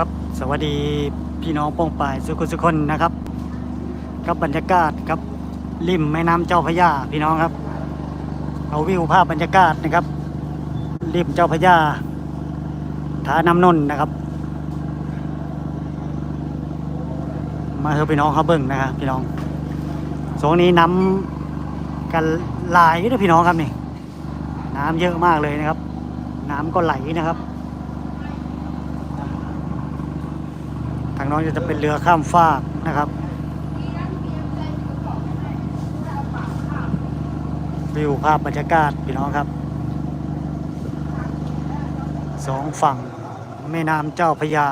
ครับสวัสดีพี่น้องป้องปายสุขุสุคนนะครับกับบรรยากาศครับริมแม่น้ำเจ้าพระยาพี่น้องครับ เอาวิวภาพบรรยากาศนะครับริมเจ้าพระยาทาน้ำนนนะครับ มาเถอะพี่น้องเขาเบิ่งนะครับพี่น้องสองนี้น้ำกันหลายนะพี่น้องครับนี่น้ำเยอะมากเลยนะครับ น้ำก็ไหลนะครับางน้องจะเป็นเรือข้ามฟากนะครับ วิวภาพบรรยากาศพี่น้องครับสองฝั่งแม่น้ำเจ้าพยา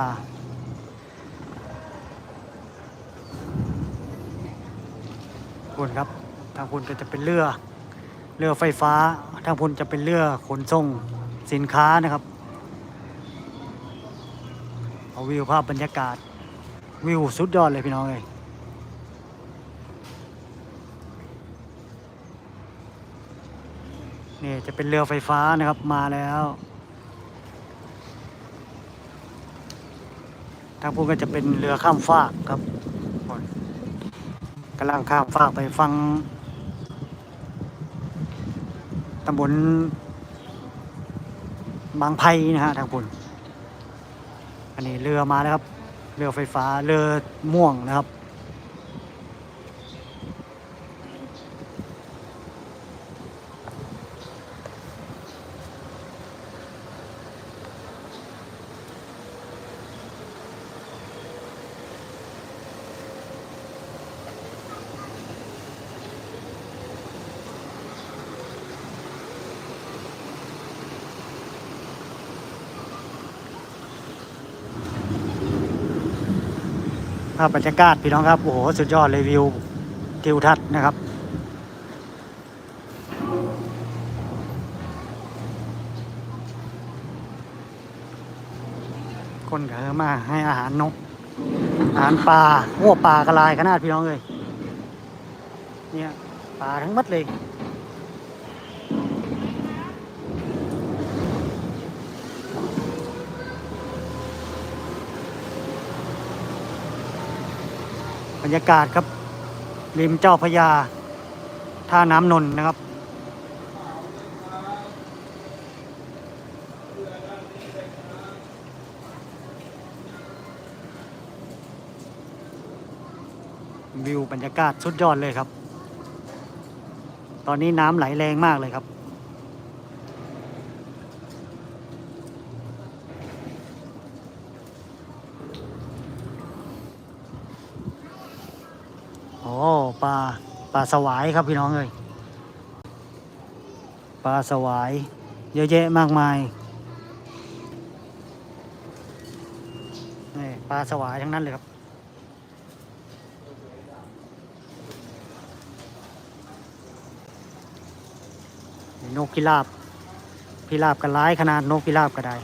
คุณครับ ทางคุณก็จะเป็นเรือ เรือไฟฟ้า ทางคุณจะเป็นเรือขนส่งสินค้านะครับ เอาวิวภาพบรรยากาศ วิวสุดยอดเลยพี่น้องเลยนี่จะเป็นเรือไฟฟ้านะครับมาแล้ว ทางพูนก็จะเป็นเรือข้ามฟากครับกำลังข้ามฟากไปฟังตำบลบางไพนะฮะทางพูนอันนี้เรือมาแล้วครับ เรือไฟฟ้าเรือม่วงนะครับ ภาพบรรยากาศพี่น้องครับ โอ้โห สุดยอดเลยวิวทิวทัศน์นะครับ คนก็มาให้อาหารนก อาหารปลาโอ้ปลากระลายขนาดพี่น้องเลยเนี่ยปลาทั้งมัดเลย รรยากาศครับ ริมเจ้าพยา ท่าน้ำนนท์นะครับ วิวบรรยากาศสุดยอดเลยครับ ตอนนี้น้ำไหลแรงมากเลยครับ อ้ปลาปลาสวายครับพี่น้องเอ้ยปลาสวาย เยอะแยะมากมายนี่ปลาสวายทั้งนั้นเลยครับนกพิราบพิราบกันร้ายขนาดนกพิราบก็ได้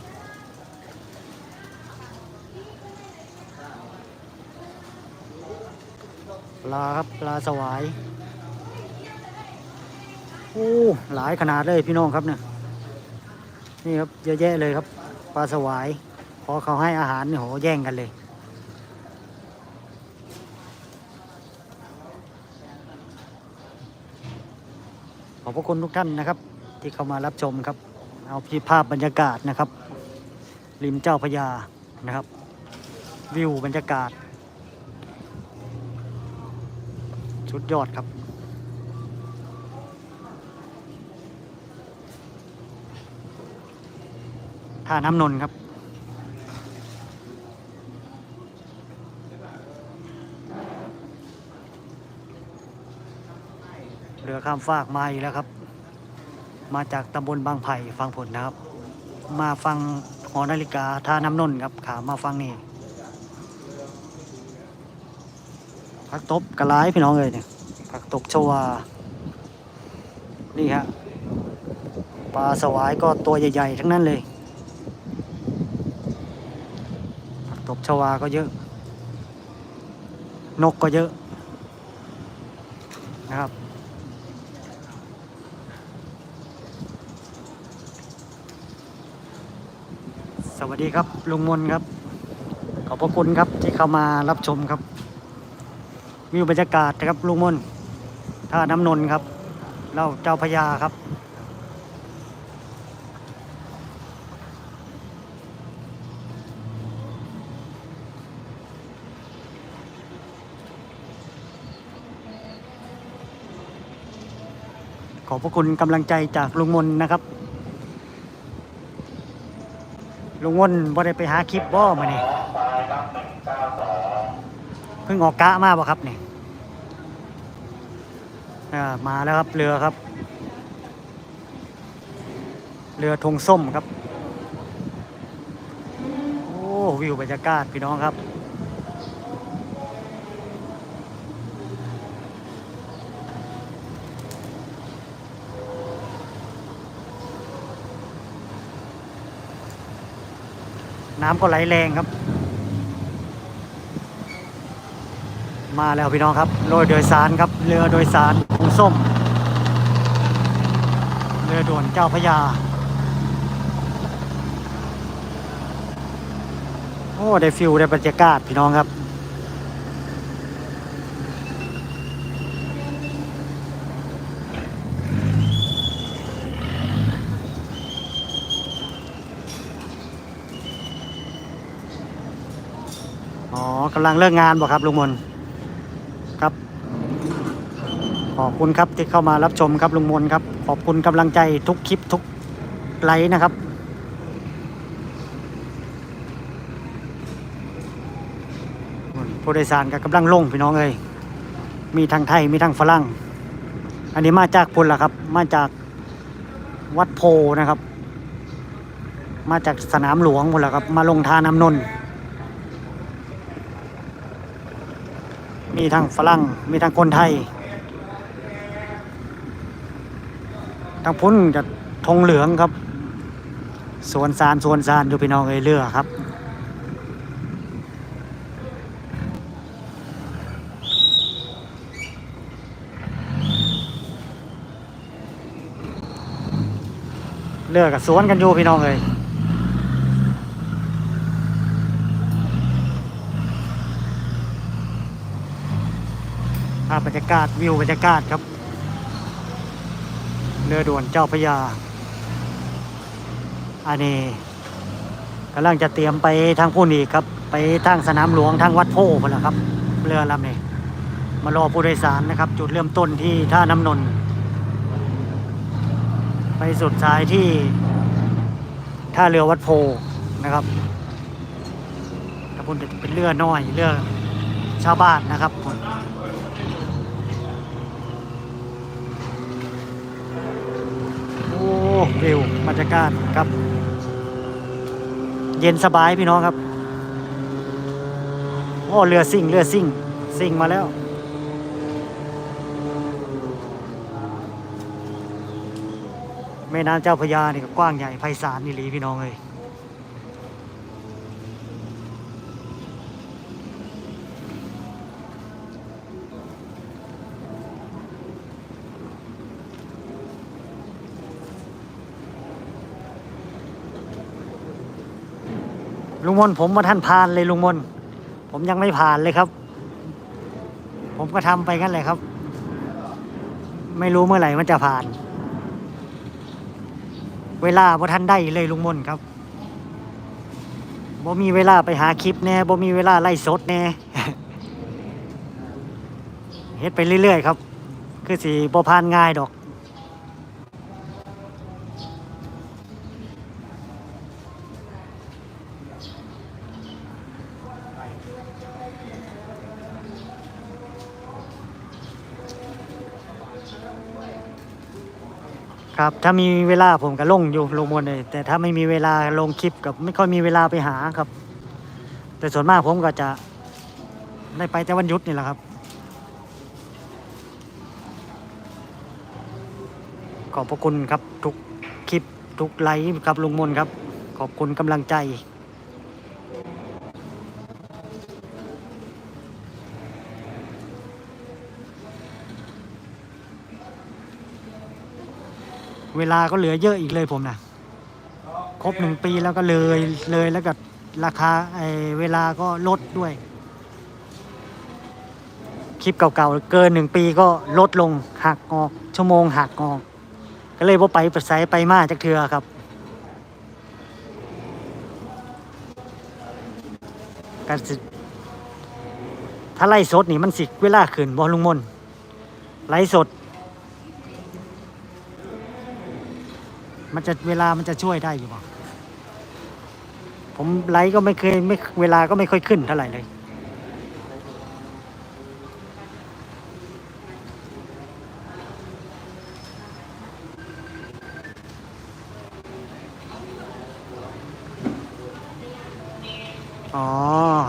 ปลาครับปลาสวายโอ้หลายขนาดเลยพี่น้องครับเนี่ยนี่ครับเยอะแยะเลยครับ ปลาสวายพอเขาให้อาหารนี่โหแย่งกันเลยขอบพระคุณทุกท่านนะครับ ที่เข้ามารับชมครับ เอาพี่ภาพบรรยากาศนะครับ ริมเจ้าพยานะครับ วิวบรรยากาศ สุดยอดครับท่าน้ำนนท์ครับ เรือข้ามฟากมาอีกแล้วครับ มาจากตำบลบางไผ่ฟังผลนะครับ มาฟังหอนาฬิกาท่าน้ำนนท์ครับ ขามาฟังนี่ พักตบกระไลพี่น้องเลยเนี่ยผักตบชวา นี่ฮะปลาสวายก็ตัวใหญ่ๆ ทั้งนั้นเลย ผักตบชวาก็เยอะ นกก็เยอะนะครับสวัสดีครับลุงมนครับ ขอบพระคุณครับที่เข้ามารับชมครับ วิวบรรยากาศนะครับลุงมนท่าน้ำนนท์ครับเล่าเจ้าพระยาครับ ขอบพระคุณกำลังใจจากลุงมนนะครับ ลุงมนบ่ได้ไปหาคลิปบ่มาเนี่ย เพิ่งออกกะมาบ่ครับนี่มาแล้วครับเรือครับ เรือธงส้มครับ โอ้วิวบรรยากาศพี่น้องครับน้ำก็ไหลแรงครับ มาแล้วพี่น้องครับโรยโดยสารครับเรือโดยสารธงส้ม เรือด่วนเจ้าพระยา โอ้ได้ฟิลได้บรรยากาศพี่น้องครับอ๋อกำลังเลิกงานบ่ครับลุงมนครับ ขอบคุณครับที่เข้ามารับชมครับลุงมนครับ ขอบคุณกำลังใจทุกคลิปทุกไลค์นะครับผู้โดยสารก็กำลังลงพี่น้องเอ้ยมีทั้งไทยมีทั้งฝรั่ง อันนี้มาจากพุ่นละครับ มาจากวัดโพนะครับ มาจากสนามหลวงพุ่นละครับ มาลงทาน้ำนนมีทั้งฝรั่งมีทั้งคนไทย ทางพุ้นจะธงเหลืองครับสวนสารสวนสารอยู่พี่น้องเอยเรือครับเรือกับสวนกันอยู่พี่น้องเอยภาพบรรยากาศวิวบรรยากาศครับ รือด่วนเจ้าพยา อันนี้กำลังจะเตรียมไปทางผู้นีกครับ ไปทางสนามหลวงทางวัดโพพนละครับ เรือลำนี้มารอผู้โดยสารนะครับ จุดเริ่มต้นที่ท่าน้ำนนไปสุดท้ายที่ท่าเรือวัดโพนะครับถ้าพุ่นจะเป็นเรือน้อยเรือชาวบ้านนะครับพุ่น โอ้ วิวบรรยากาศครับ เย็นสบายพี่น้องครับโอ้เรือซิ่งเรือซิ่งซิ่งมาแล้ว แม่น้ำเจ้าพระยานี่ก็กว้างใหญ่ไพศาลนี่หลีพี่น้องเลย ลุงมนผมมาท่านผ่านเลยลุงมนผมยังไม่ผ่านเลยครับ ผมก็ทำไปงั้นแหละครับ ไม่รู้เมื่อไหร่มันจะผ่าน เวลาบ่ทันได้เลยลุงมนครับบ่มีเวลาไปหาคลิปแน่บ่มีเวลาไล่สดแน่เฮ็ดไปเรื่อยๆครับ คือสิบ่ผ่านง่ายดอก ครับ ถ้ามีเวลาผมก็ลงอยู่ลงบนเลยแต่ถ้าไม่มีเวลาลงคลิปกับไม่ค่อยมีเวลาไปหาครับ แต่ส่วนมากผมก็จะได้ไปแต่วันหยุดนี่แหละครับ ขอบพระคุณครับทุกคลิปทุกไลฟ์ครับลุงมนครับ ขอบคุณกำลังใจ เวลาก็เหลือเยอะอีกเลยผมนะครบหนึ่งปีแล้วก็เลยเลยแล้วก็ราคาไอเวลาก็ลดด้วย คลิปเก่าๆเกินหนึ่งปีก็ลดลงหักออก ชั่วโมงหักออก ก็เลยว่าไปประไสไปมาจากเทือครับการสิถ้าไล่สดนี่มันสิเวลาขึ้นบอลุงมนไล่สด มันจะเวลามันจะช่วยได้อยู่บ่ผมไลฟ์ก็ไม่เคยไม่เวลาก็ไม่ค่อยขึ้นเท่าไหร่เลยอ๋อ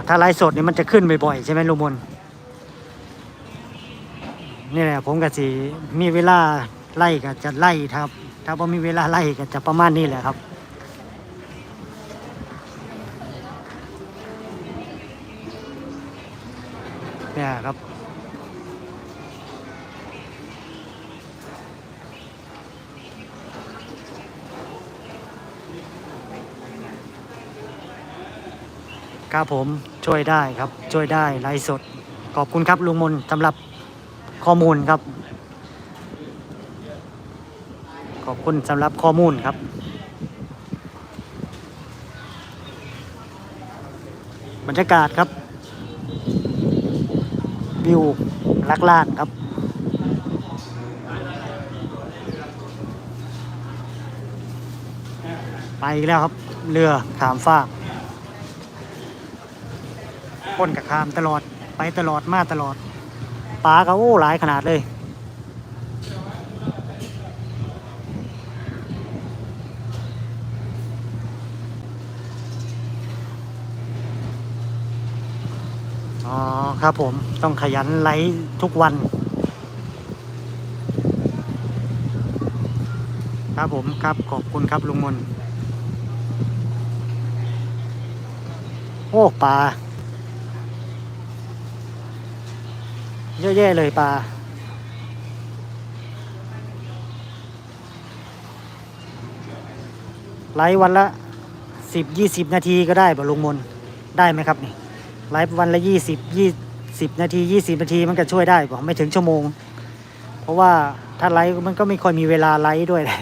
ถ้าไลฟ์สดนี่มันจะขึ้นบ่อยๆใช่ไหมลุงมนนี่แหละผมก็สิมีเวลาไล่ก็จะไล่ครับ ถ้าพอมีเวลาไล่ก็จะประมาณนี้แหละครับเนี่ยครับครับผมช่วยได้ครับช่วยได้ไลฟ์สด ขอบคุณครับลุงมนสำหรับข้อมูลครับ ขอบ คุณสำหรับข้อมูลครับบรรยากาศครับ วิวลักลานครับ ไปอีกแล้วครับ เรือขามฟากคนกับขามตลอดไปตลอดมาตลอดปลาก็โอ้หลายขนาดเลย อ๋อ ครับผมต้องขยันไลฟ์ทุกวัน ครับผมครับขอบคุณครับลุงมนโอ้ปลาเยอะแยะเลยปลาไลฟ์วันละสิบยี่สิบนาทีก็ได้บ่ลุงมนได้ไหมครับนี่ไลฟ์วันละยี่สิบยี่ สิบนาทียี่สิบนาทีมันก็ช่วยได้บอกไม่ถึงชั่วโมง เพราะว่าถ้าไลฟ์มันก็ไม่ค่อยมีเวลาไลฟ์ด้วยแหละ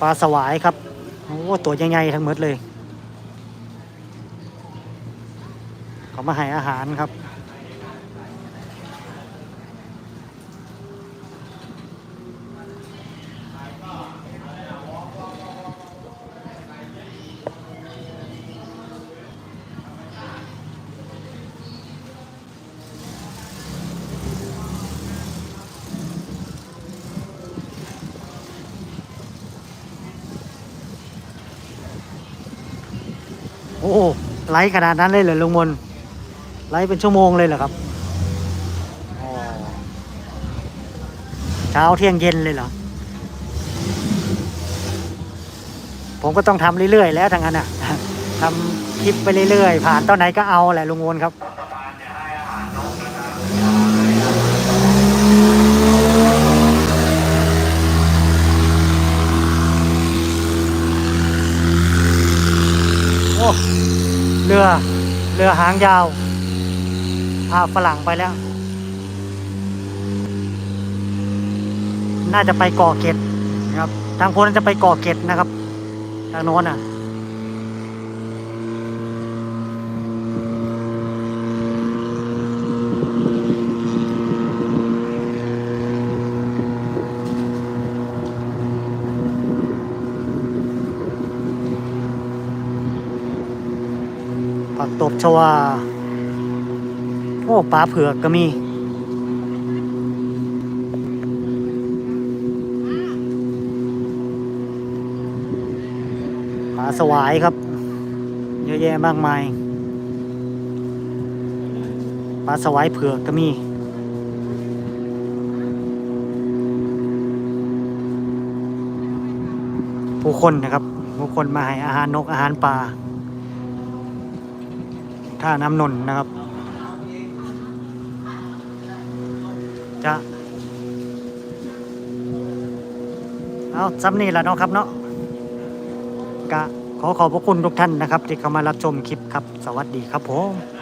ปลาสวายครับ โอ้ตัวใหญ่ๆทั้งหมดเลย เขามาให้อาหารครับ อ้ไลฟ์ขนาดนั้นเลยเหรอลุงมนไลฟ์เป็นชั่วโมงเลยเหรอครับเช้าเที่ยงเย็นเลยเหรอ ผมก็ต้องทำเรื่อยๆแล้วทางนั้นอะทำคลิปไปเรื่อยๆ ผ่านตอนไหนก็เอาแหละลุงวนครับโอ้ เรือ เรือหางยาวพาฝรั่งไปแล้ว น่าจะไปก่อเกร็ดนะครับ ทางโพ้นจะไปก่อเกร็ดนะครับ ทางโน้นอะ ตบชวา โอ้ปลาเผือกก็มี ปลาสวายครับ เยอะแยะมากมาย ปลาสวายเผือกก็มีผู้คนนะครับผู้คนมาให้อาหารนกอาหารปลา ท่าน้ำนนท์นะครับ จะเอาซ้ำนี่แหละเนาะครับเนาะกะขอขอบพระคุณทุกท่านนะครับ ที่เข้ามารับชมคลิปครับ สวัสดีครับผม